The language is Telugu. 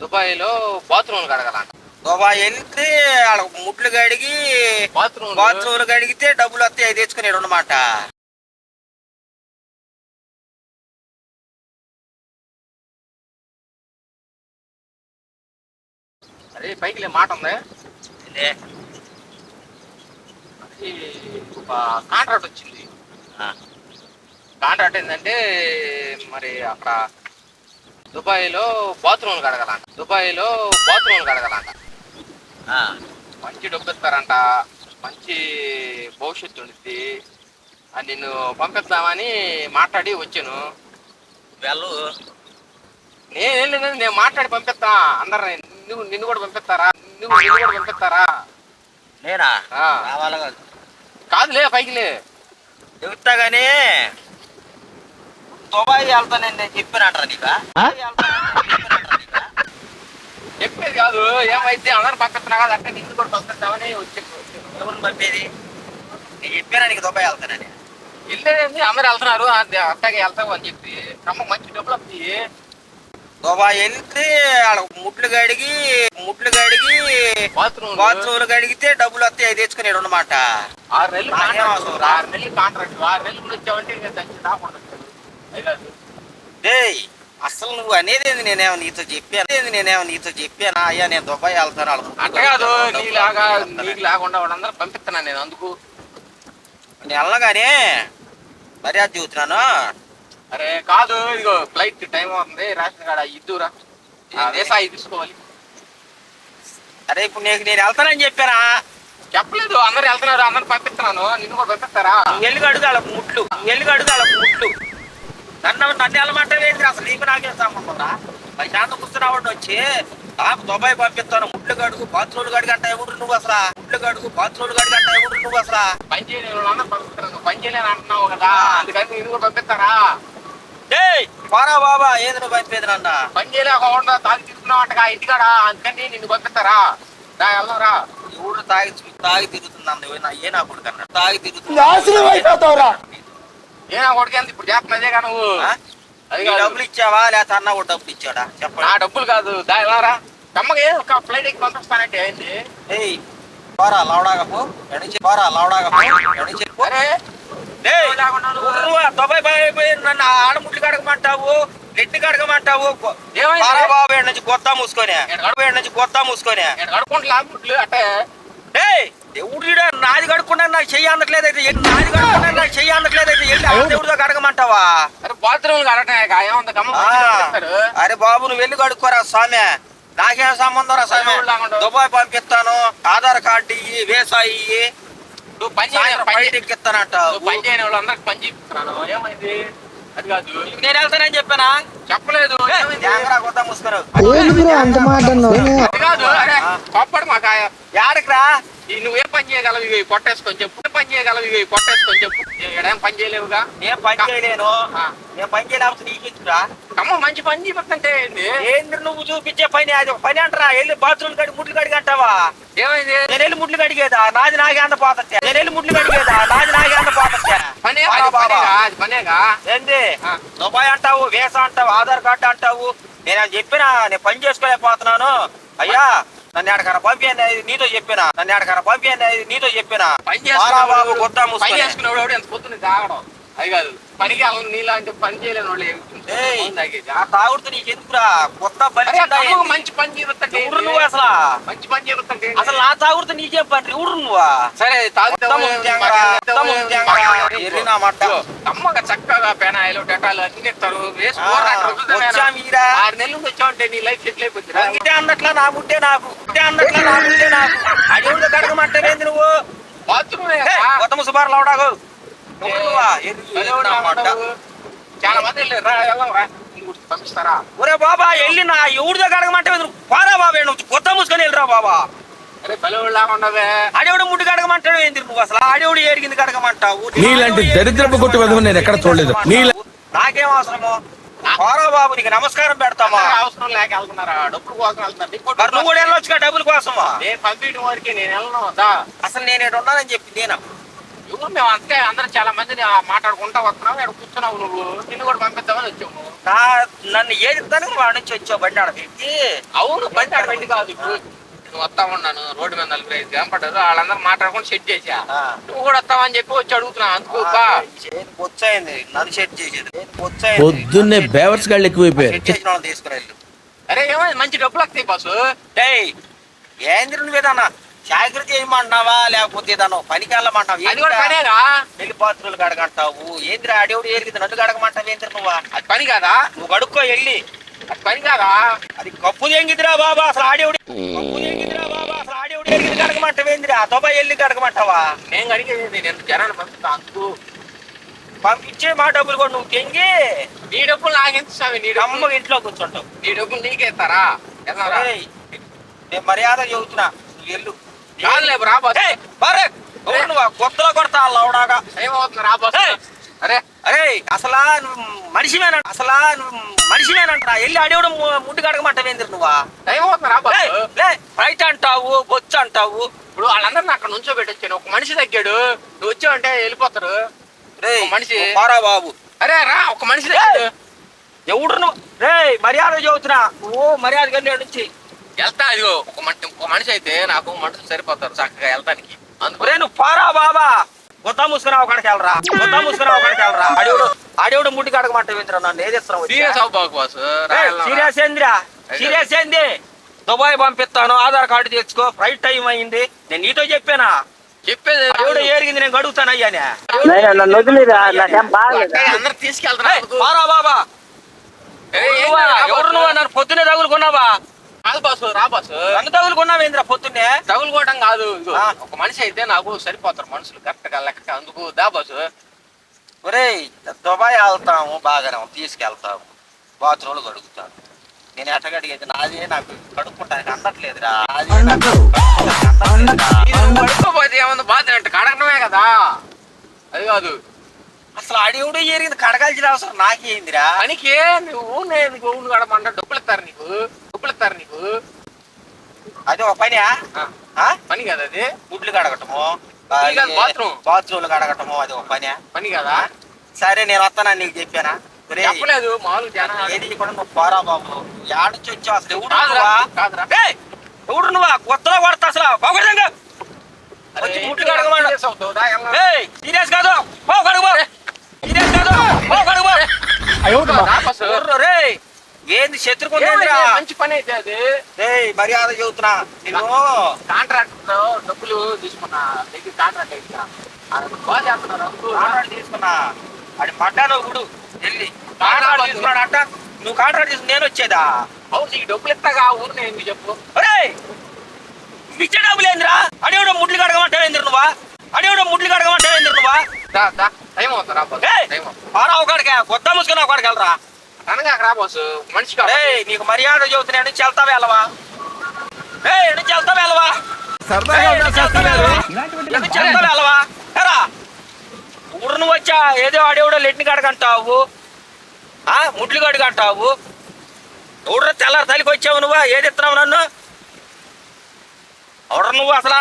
దుబాయ్లో బాత్రూమ్లు కడగాలంట. దుబాయ్ వెళ్తే వాళ్ళ ముట్లు కడిగి బాత్రూమ్ బాత్రూమ్లు కడిగితే డబ్బులు వస్తాయి అవి తెచ్చుకునేడు అనమాట అదే పైకి లే మాట ఉంది. అది ఒక కాంట్రాక్ట్ వచ్చింది. కాంట్రాక్ట్ ఏంటంటే మరి అక్కడ దుబాయ్లో బాత్రూమ్లు కడగాలంట. దుబాయ్లో బాత్రూమ్లు కడగాలంట. మంచి డబ్బు ఇస్తారంట. మంచి భవిష్యత్తు ఉండిద్ది. అది నిన్ను పంపిద్దామని మాట్లాడి వచ్చాను. వెళ్ళు. నేను వెళ్ళింది నేను మాట్లాడి పంపిస్తా. అందరిని నువ్వు నిన్ను కూడా పంపిస్తారా? నువ్వు నిన్ను కూడా పంపిస్తారా? నేనా? కాదులే పైకిలే చెబుతా గానీ. దుబాయ్ వెళ్తానని నేను చెప్పినట్రా నీకా? నేను నీకా? చెప్పేది కాదు ఏమైతే అందరు పంపిస్తున్నా కదా అంటే నిన్ను కూడా పంపిస్తామని వచ్చి ఎవరిని పంపేది? నేను చెప్పానా నీకు దుబాయ్ వెళ్తానని వెళ్ళేది అందరు వెళ్తున్నారు అది అట్టగా వెళ్తావు అని చెప్పి. అమ్మ మంచి డబ్బులు వస్తాయి దుబాయ్ వెళ్తే వాళ్ళ ముట్లు కడిగి ముట్లు కడిగి బాత్రూమ్. బాత్రూమ్లు కడిగితే డబ్బులు వస్తాయి అవి తెచ్చుకునేడు అనమాట ఆరు నెలలు నాకేం కాంట్రాక్ట్ అవసరం రా? ఆరు నెలలు కాంట్రాక్ట్ ఆరు నెలలు కూడా వచ్చావంటే దానికి అది కాదు డేయ్ అసలు నువ్వు అనేది నేనేమో నీతో చెప్పాను? నేనేమో నీతో చెప్పానా? అయ్యా నేను దుబాయ్ వెళ్తాను వాళ్ళ ముట్లు అట్ట కాదు నీలాగా నీకు లేకుండా వాళ్ళందరూ పంపిస్తున్నాను నేను అందుకు. నేను వెళ్ళగానే మర్యాద చూస్తున్నాను అరే కాదు ఇదిగో ఫ్లైట్ టైం అవుతుంది రేషన్ కార్డ్ ఇద్దురా. దేశాయి తీసుకోవాలి. అరే ఇప్పుడు నీకు నేను వెళ్తానని చెప్పానా? చెప్పలేదు అందరు వెళ్తున్నారు అందరు పంపిస్తున్నాను నిన్ను కూడా పంపిస్తారా? అడుగు వాళ్ళకు ముట్లు అడుగు వాళ్ళకు ముట్లు. నన్ను నన్ను వెళ్ళమంటే అసలు నీకు నాకేం సంబంధం రా పది శాతం కూర్చున్నావాడు వచ్చి నాకు దుబాయ్ పంపిస్తాను ముట్లు కడుగు బాత్రూమ్లు కడిగి అంటే ఎవరు నువ్వు అసలు? ముట్లు కడుగు బాత్రూమ్లు కడిగి అంటే ఎవరు నువ్వు అసలు? పని చేయలేని పంపిస్తున్నాను పని చేయలేని అంటున్నావు కదా. అందుకని నిన్ను కూడా పంపిస్తారా? పోరా బాబా ఏది నువ్వు పంపేది నన్న? పని చేయలేకుండా తాగి తీసుకున్నావు అంటగా ఇంటికాడ అందుకని నిన్ను పంపిస్తారా? రా వెళ్దాంరా ఎవడు తాగి తాగి తిరుగుతుంది అన్న నా ఏ నా కొడుకు అన్నాడు? తాగి తిరుగుతుంది. నాశనం అయిపోతావురా. ఏ నా కొడుకేంది ఇప్పుడు చేస్తున్నదే నువ్వు. ఆ? అది నీ కాదు. డబ్బులు ఇచ్చావా లేకపోతే అన్న కూడా డబ్బులు ఇచ్చాడా? నా చెప్పండి డబ్బులు కాదు. దా వెళ్ళారా కమ్మకి ఒక ఫ్లైట్ ఎక్కి పంపిస్తానంటే ఏంటి ఏయ్ పోరా లవడాగా పో ఎడిచి పోరా లవడాగా పో ఎడిచి పో. అరే. నువ్వు- నువ్వు. దుబాయ్ బాయ్ పోయి నన్ను ఆడముట్లు కడగమంటావు నెట్టి కడగమంటావు. ఏమైంది? పారా బాబు ఏడు నుంచి? కొత్త మూసుకొని. ఏడు నుంచి? కొత్త మూసుకొని. నేను కడుక్కుంటా లాగుట్లు అట్టే. ఏయ్ దేవుడు నాది కడుక్కుండా నాకు చెయ్యి అందట్లేదు అయితే ఎల్లి నాది కడుక్కుండా నాకు చెయ్యి అందట్లేదు అయితే ఎల్లి ఆ. దేవుడితో కడగమంటావా? అరే బాత్రూమ్ ఆ, అరే బాబు నువ్వు వెళ్ళి కడుక్కోరా స్వామి. నాకేం సంబంధం రా స్వామి. దుబాయ్ పంపిస్తాను. ఆధార్ కార్డు ఇయ్యి వేసా ఇయ్యి. నువ్వు పని సాయంత్రం పని చేయని వాళ్ళందరికి పని చేపిస్తున్నాను ఏమైంది? అది కాదు. నేను వెళ్తానని చెప్పానా? చెప్పలేదు. ఏంటి అంత మాట? అది కాదు. అరే పప్పడు మాకు పని చేయగలవు ఇవి కొట్టేసుకొని చెప్పు. ఏం పని చేయగలవు ఇవి కొట్టేసుకొని చెప్పు. ఏడేం పని చేయలేవుగా? నేను పని చేయలేను. నేను పని చేయలేకపోతే నీకెందుకురా కమ్మ మంచి పని చూపిస్తుంటే ఏంది? ఏంది నువ్వు చూపించే పని అది ఒక పని అంటారా? వెళ్ళి బాత్రూమ్ కడిగి ముట్లు కడిగి అంటావా? ఏమైంది? నేను వెళ్ళి ముట్లు కడిగేదా? నాది నాకే అంత నేను వెళ్ళి ముట్లు కడిగేదా? నాది నాకే అంత పోతచ్చే పనే బాబా, అది బాబా. పనేగా అది పనేగా ఏంది. దుబాయ్ అంటావు వేసా అంటావు ఆధార్ కార్డు అంటావు. నేను చెప్పినా నేను పని చేసుకోలేకపోతున్నాను. అయ్యా నన్ను ఎడకర పంపి నీతో చెప్పినా? నన్ను ఎడకర పంపి నీతో చెప్పినా? బాబు మూసుకొని. చేసుకునేవాడు ఎంత పొద్దున్న తాగడం. అది కాదు. పనికి వెళ్ళను నీలాంటి పని చేయలేని వాళ్ళు. ఆ తాగుడుతో కొత్త? మంచి పని నువ్వు అసలు? మంచి పని అసలు నా తాగుడుతో నీకేం పని? ఎవరు నువ్వా? సరే తాగుతావు? మట్ట. అమ్మగా చక్కగా పెనాయిలు డెటాలు అన్ని ఇస్తారు. ఆరు నెలలు వచ్చావంటే నీ లైఫ్ సెటిల్ అయిపోతుందిరా ఇటే అన్నట్లా నా బుట్టే నాకు. ఇటే అన్నట్లా నా బుట్టే నాకు. అడవుడు కడగమంటేంది నువ్వు. బాత్రూమ్? ఎర్రి- ఎర్రినా మట్ట. చాలా మంది పంపిస్తారా? ఒరే బాబా వెళ్ళి నా ఎవరిదో కడగమంటే పోరా బాబా నువ్వు కొత్త మూసుకొని వెళ్ళిరా బాబా. అడవుడు ముడ్డు కడగమంటాడు ఏంది నువ్వు అసలు? అడవుడు ఏడిగింది కడగమంటావు? నీలాంటి దరిద్రపు కొట్టు వెధవని నేను ఎక్కడ చూడలేదు. నీల- నాకేం అవసరము? పోరా బాబు నీకు నమస్కారం పెడతామా అవసరం లేక వెళ్తున్నారా? డబ్బులు కోసం వెళ్తున్నారు. నువ్వు కూడా వెళ్ళొచ్చుగా డబ్బుల కోసమా? నేను పంపించడం వరకు నేను వెళ్ళను అసలు నేను ఇక్కడ ఉన్నానని చెప్పి నేను? నువ్వు మేము అంతే. అందరం చాలా మందిని ఆ మాట్లాడుకుంటా వస్తున్నావు ఇక్కడ కూర్చున్నావు నువ్వు. నిన్ను కూడా పంపిద్దామని వచ్చాము. నా నన్ను ఏది వాడి నుంచి వచ్చావు బండి ఆడ పెట్టి. అవును బండి ఆడ బండి కాదు ఇప్పుడు. నేను వస్తా ఉన్నాను రోడ్డు మీద నలుగురు ఐదు కనపడ్డారు వాళ్ళందరూ మాట్లాడుకుని సెట్ చేసా. నువ్వు కూడా వస్తావని చెప్పి వచ్చి అడుగుతున్నా అందుకు పొచ్చయింది నన్ను సెట్ చేసేది. పొద్దున్నే బేవర్స్ గాళ్ళు ఎక్కువైపోయారు. తీసుకురాళ్ళు అరే ఏమైంది మంచి డబ్బులు వస్తాయి బాసు. డేయ్ ఏంద్ర నువ్వేదన్నా జాగ్రత్త చేయమంటున్నావా? లేకపోతే ఏదన్నా పనికి వెళ్ళమంటావు పెళ్ళి పాత్రలు కడగంటావు. ఏంద్ర ఆడేవుడు ఏరిగింది నన్ను కడగమంటావు? ఏంద్ర నువ్వా? అది పని కాదా? నువ్వు కడుక్కో వెళ్ళి. పని కాదా? అది కప్పు తెంగిదిరా బాబా అసలు ఆడేవుడు కప్పు తెంగిదిరా బాబా అసలు ఆడేవుడు ఏరిగింది కడగమంటావు ఏంద్రా దుబాయ్ వెళ్ళి కడగమంటావా? నేను అడిగేది నేను జనాన్ని పంపిస్తా అందుకు పంపించే మా డబ్బులు కూడా నువ్వు తెంగి నీ డబ్బులు నాకెంత స్వామి నీ అమ్మ ఇంట్లో కూర్చుంటావు. నీ డబ్బులు నీకే ఇస్తారా? ఎన్నారా? ఏయ్, నేను మర్యాద చెబుతున్నా నువ్వు వెళ్ళు. కాదులే రా బాసు. ఏయ్, బారే, నువ్వు కొత్తలో కొడతా లౌడాగా. ఏమవుతుంది రా. అరే అరే అసలా నువ్వు మనిషివేనంట అసలా నువ్వు మనిషివేనంట వెళ్ళి అడేవడం ముడ్డు కడగమంటావేంద్ర నువ్వా? రా లే బయట అంటావు బొచ్చు అంటావు. ఇప్పుడు వాళ్ళందరిని అక్కడ నుంచో పెట్టొచ్చాను. ఒక మనిషి తగ్గాడు. నువ్వు వచ్చావంటే వెళ్ళిపోతారు. ఒక మనిషి. పోరా బాబు. అరే రా ఒక మనిషి తగ్గాడు. ఎవడు నువ్వు? రే మర్యాద చెబుతున్నా నువ్వు మర్యాద కలిగి నుంచి. వెళ్తా అదిగో ఒక మనిషి ఒక మనిషి అయితే నాకు మనుషులు సరిపోతారు చక్కగా వెళ్తానికి. అందుకు రే నువ్వు పోరా బాబా. గుద్దా ముసుకున్నావు అక్కడికి వెళ్ళరా? గుద్దా ముసుకున్నావు అక్కడికి వెళ్ళరా? అడేవుడు అడేవుడు ముడ్డు కడగమంటావేంద్ర నన్ను? ఏదిస్తున్నావు సీరియస్ అవ్వబాకు బాసు. సీరియస్ ఏందిరా? సీరియస్ ఏంది? దుబాయ్ పంపిస్తాను ఆధార్ కార్డు తెచ్చుకో. ఫ్లైట్ టైం అయింది. నేను నీతో చెప్పానా? చెప్పేది ఏరిగింది నేను గడుగుతాను అయ్యానే అందరు బాబా. రా ఎవరు. నువ్వు? నన్ను పొద్దునే తగులుకున్నావా? కాదు బాసు రా బాసు. నన్ను తగులుకున్నావేంద్రా పొద్దున్నే? తగులుకోవడం కాదు. ఒక మనిషి అయితే నాకు సరిపోతారు మనుషులు. కరెక్ట్గా లెక్క అందుకు దా బాసు. ఒరేయ్ దుబాయ్ వెళ్తాము బాగానే తీసుకెళ్తాము. బాత్రూమ్లు కడుగుతాను. నేను ఎట్టగడిగేది నాదే నాకు కడుక్కుంటానికి అందట్లేదురా. పడుకోపోతే ఏమన్నా బాధ అంటే కడగడమే కదా? అది కాదు. అసలు అడివుడు ఏరిగింది? కడగాల్సిన అవసరం నాకేందిరా? పనికి నువ్వు నేను ఊళ్ళు కడమంటే డబ్బులు ఇస్తారు నీకు? ఇస్తారు నీకు? అది ఒక పని ఆ, పని కదా అది? గుడ్లు కడగటము ఇది కాదు, bathroom. బాత్రూమ్లు కడగటము అది ఒక పని పని కదా? సరే నేను వస్తానని నీకు చెప్పానా? ఒరేయ్, చెప్పలేదు మామూలు ఏది కూడా నువ్వు పోరా బాబు. యాడ నుంచి వచ్చావు అసలు? ఎవడు కాదురా నువ్వా? కాదురా. ఏయ్, ఎవడు నువ్వా? కొత్తలో కొడతా అసలు? వచ్చి దా, వెళ్ళరా. ఏయ్ సీరియస్ కాదు. పో కడుగు సీరియస్ కాదు. పో కడుగు రా ఏంది శత్రుకుందేంద్రా? మంచి పని అయితే అది. రేయ్ మర్యాద చెబుతున్నా. నేను కాంట్రాక్ట్ డబ్బులు తీసుకున్నా. దగ్గర కాంట్రాక్ట్ అయితే బాగా చేస్తున్నారు? అందుకు కాంట్రాక్ట్ తీసుకున్నా. అది పడ్డాను గుడు. వెళ్ళి. కాంట్రాక్ట్ తీసుకున్నాడు అంట నువ్వు కాంట్రాక్ట్ తీసుకుని నేను వచ్చేదా? అవును నీకు డబ్బులు ఇస్తాగా ఊరు నేను చెప్పు? ఒరేయ్! ఇచ్చే డబ్బులు ఏందిరా? అడేవిడ ముడ్లు కడగమంటావేంద్ర నువ్వా? అడేవిడ ముడ్లు కడగమంటావేంద్ర నువ్వా? దా, దా. టైం అవుతుంది రా బాస్ ఏయ్! టైం పారా ఒకడికి కొత్త ముసుకుని ఒకడికి వెళ్ళరా? అనగా రా బాస్ మనిషి నీకు మర్యాద చెబుతున్నా నుంచి వెళ్తావా వెళ్ళవా ఏయ్ నుంచి వెళ్తావా వెళ్ళవా నుంచి వెళ్ళవా? ఎరా ఊరు నువ్వు వచ్చా? ఏదో ఆడేవాడో లెట్ని కడగంటావు ఆ ముడ్లు కడగంటావు ఊరు తెల్లారి తల్లికి వచ్చావు నువ్వు ఏది ఇస్తున్నావు నన్ను? ఎవరు నువ్వు అసలా?